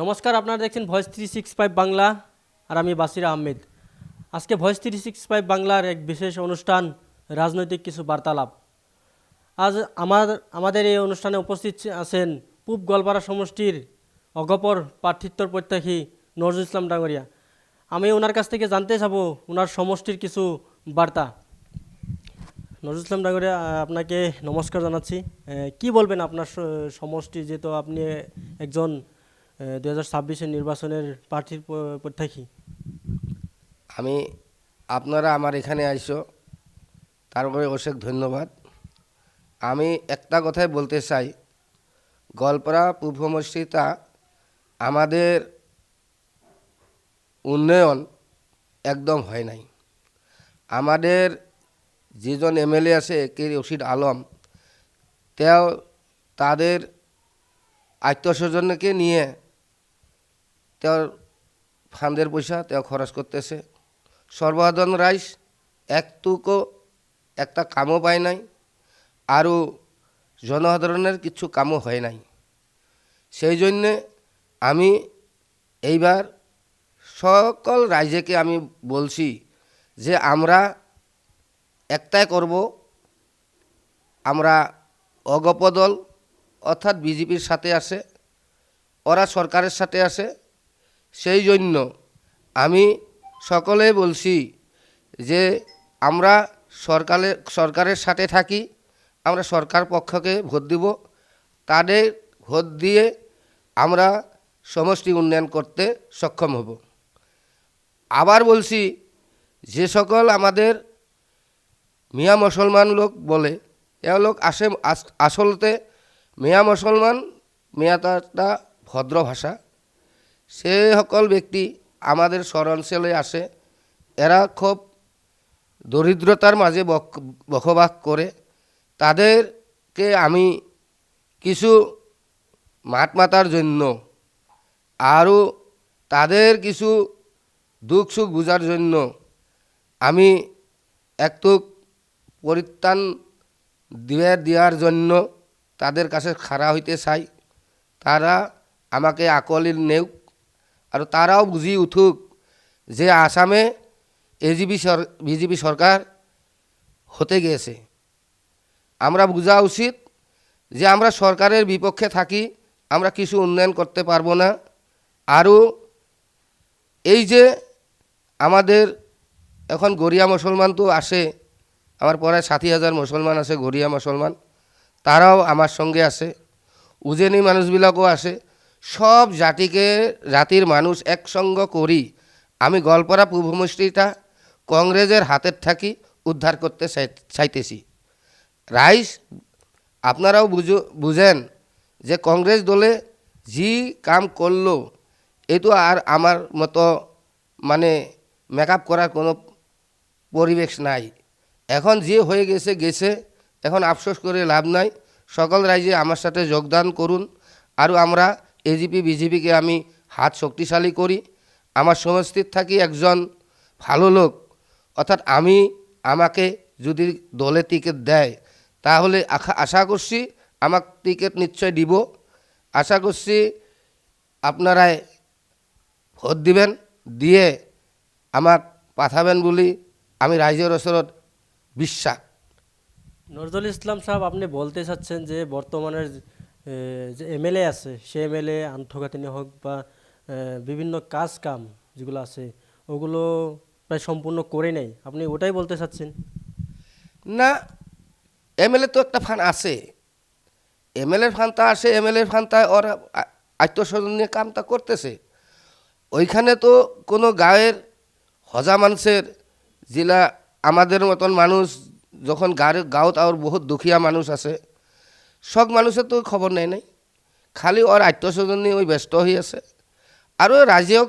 নমস্কার, আপনারা দেখছেন voice three six five Bangla আর আমি বাসির আহমেদ। আজকে ভয়েস থ্রি সিক্স ফাইভ বাংলার এক বিশেষ অনুষ্ঠান, রাজনৈতিক কিছু বার্তালাপ। আজ আমার, আমাদের এই অনুষ্ঠানে উপস্থিত আছেন পূব গোয়ালপাড়া সমষ্টির অগপর প্রার্থিত্বর প্রত্যাশী নজরুল ইসলাম ডাঙ্গরিয়া আমি ওনার কাছ থেকে জানতে চাবো ওনার সমষ্টির কিছু বার্তা। নজরুল ইসলাম ডাঙ্গরিয়া আপনাকে নমস্কার জানাচ্ছি। কি বলবেন আপনার সমষ্টি, যেহেতু আপনি একজন দু হাজার নির্বাচনের প্রার্থীর প্রত্যাশী? আমি, আপনারা আমার এখানে আইসো। তারপরে অশেষ ধন্যবাদ। আমি একটা কথাই বলতে চাই। গল্পরা পূর্ব মসজিদা আমাদের উন্নয়ন একদম হয় নাই। আমাদের যেজন এমএলএ আছে, কে রশিদ আলম, তেও তাদের আত্মস্বজনকে নিয়ে তেও ফান্ডের পয়সা তেও খরচ করতেছে। সর্বসাধারণ রাইস একটুকু একটা কামও পায় নাই, আরও জনসাধারণের কিছু কামও হয় নাই। সেই জন্যে আমি এইবার সকল রাজ্যকে আমি বলছি যে আমরা একটাই করব, আমরা অগপদল অর্থাৎ বিজেপির সাথে আছে ওরা সরকারের সাথে আছে সেই জন্য আমি সকলে বলছি যে আমরা সরকারের সরকারের সাথে থাকি, আমরা সরকার পক্ষকে ভোট দিব। তাদের ভোট দিয়ে আমরা সমষ্টি উন্নয়ন করতে সক্ষম হব। আবার বলছি, যে সকল আমাদের মিয়া মুসলমান লোক বলে, এ লোক আসে, আস- আসলতে মিয়া মুসলমান মিয়াটা একটা ভদ্র ভাষা। সে সকল ব্যক্তি আমাদের শহর অঞ্চলে আসে। এরা খুব দরিদ্রতার মাঝে বসবাস করে। তাদেরকে আমি কিছু মাত মাতার জন্য আরও তাদের কিছু দুঃখ সুখ বোঝার জন্য আমি একটু পরিত্রাণ দিয়ে, দেওয়ার জন্য তাদের কাছে খাড়া হইতে চাই। তারা আমাকে আকলিল নেউক। আর তারাও বুঝি উঠুক যে আসামে এজিবি সর বিজেপি সরকার হতে গিয়েছে আমরা বোঝা উচিত যে আমরা সরকারের বিপক্ষে থাকি, আমরা কিছু উন্নয়ন করতে পারব না। আরও এই যে আমাদের এখন গরিয়া মুসলমান তো আসে, আমার প্রায় ষাটি হাজার মুসলমান আছে গরিয়া মুসলমান, তারাও আমার সঙ্গে আছে। উজেনি মানুষবিলাকও আছে সব জাতিকে, জাতির মানুষ একসঙ্গ করি। আমি গল্পরা পূর্বমুষ্টিটা কংগ্রেসের হাতের থাকি উদ্ধার করতে চাই- চাইতেছি। রাইস, আপনারাও বুঝো বুঝেন যে কংগ্রেস দলে যি কাম করল এই তো আর আমার মতো মানে মেকআপ করার কোনো পরিবেশ নাই। এখন যে হয়ে গেছে গেছে। এখন আফসোস করে লাভ নাই। সকল রাইজে আমার সাথে যোগদান করুন। আর আমরা এজিপি বিজেপিকে আমি হাত শক্তিশালী করি। আমার সমষ্টির থাকি একজন ভালো লোক। অর্থাৎ আমি আমাকে যদি দলে টিকিট দেয়, তাহলে আশা- করছি আমাক টিকিট নিশ্চয় দিব। আশা করছি আপনারাই ভোট দিবেন, দিয়ে আমাক পাঠাবেন বুলি আমি রাইজের ওচৰত বিশ্বাস। নজরুল ইসলাম সাহেব, আপনি বলতে চাচ্ছেন যে বর্তমানের যে এমএলএ আছে সে এমএলএ আন্তঃগাঁথনি হোক বা বিভিন্ন কাজ কাম যেগুলো আছে, ওগুলো প্রায় সম্পূর্ণ করে নেই আপনি ওটাই বলতে চাচ্ছেন? না এমএলএ তো একটা ফান আছে। এমএলএর ফানটা আছে এমএলএর ফানটা ওরা আত্মস্বজন নিয়ে কামটা করতেছে। ওইখানে তো কোনো গাঁয়ের হজা মানুষের জেলা আমাদের মতন মানুষ, যখন গাঁয়ের গাঁৱত আর বহুত দুখীয়া মানুষ আছে সব মানুষের তো খবর নেই নাই। খালি ওর আত্মস্বজন নিয়ে ওই ব্যস্ত হয়ে আছে। আর ওই রাজ্যক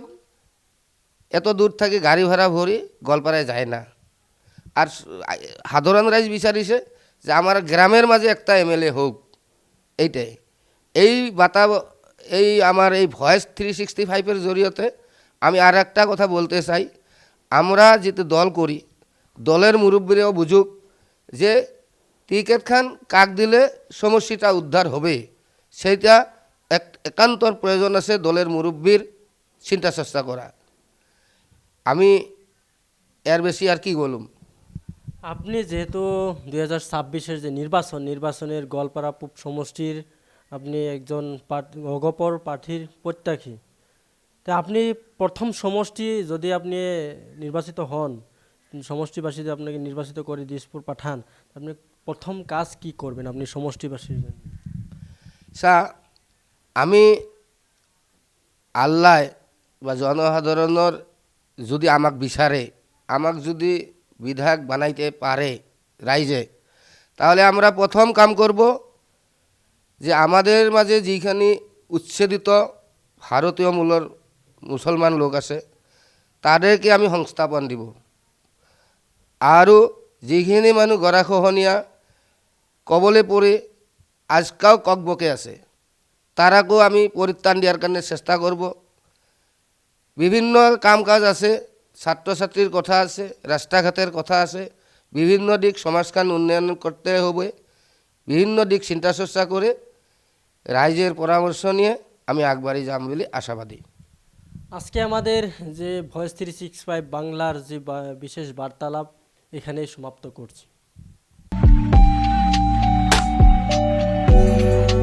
এত দূর থেকে গাড়ি ভাড়া ভরি গোয়ালপাড়ায় যায় না। আর সাধারণ রাইজ বিচারিছে যে আমার গ্রামের মাঝে একটা এমএলএ হোক এইটাই। এই বাতা এই আমার এই ভয়েস থ্রি সিক্সটি ফাইভের জরিয়তে আমি আর একটা কথা বলতে চাই। আমরা যেতে দল করি, দলের মুরব্বীরাও বুঝুক যে টিকেট খান, কাক দিলে সমস্যাটা উদ্ধার হবে। সেইটা এক, একান্তর প্রয়োজন আছে দলের মুরব্বীর, চিন্তা চেষ্টা করা। আমি এর বেশি আর কি বলুম? আপনি যেহেতু দুই হাজার ছাব্বিশের যে নির্বাচন, নির্বাচনের গোয়ালপাড়া পূব সমষ্টির আপনি একজন অগপর প্রার্থীর প্রত্যাশী। তা আপনি প্রথম সমষ্টি যদি আপনি নির্বাচিত হন, সমষ্টিবাসী যদি আপনাকে নির্বাচিত করে দিসপুর পাঠান আপনি প্রথম কাজ কি করবেন আপনি সমষ্টিবাসীর জন্য? সা আমি আল্লাহ বা জনসাধারণের যদি আমাক বিচারে, আমাক যদি বিধায়ক বানাইতে পারে রাইজে তাহলে আমরা প্রথম কাম করব যে আমাদের মাঝে যেখানে উচ্ছেদিত ভারতীয় মূলর মুসলমান লোক আছে, তাদেরকে আমি সংস্থাপন দিব। আৰু যিখিনি মানুহ গৰাখহনীয়া কবলে পড়ে আজকাও ককবকে আছে। তারাকেও আমি পরিত্রাণ দেওয়ার কারণে চেষ্টা করব। বিভিন্ন কাম কাজ আছে, ছাত্রছাত্রীর কথা আছে, রাস্তাঘাটের কথা আছে, বিভিন্ন দিক সমাজখান উন্নয়ন করতে হবে, বিভিন্ন দিক চিন্তা চর্চা করে রাইজের পরামর্শ নিয়ে আমি আগবাড়ি যাম বলে আশাবাদী। আজকে আমাদের যে ভয়েস থ্রি সিক্স ফাইভ বাংলার যে বিশেষ বার্তালাপ এখানেই সমাপ্ত করছি।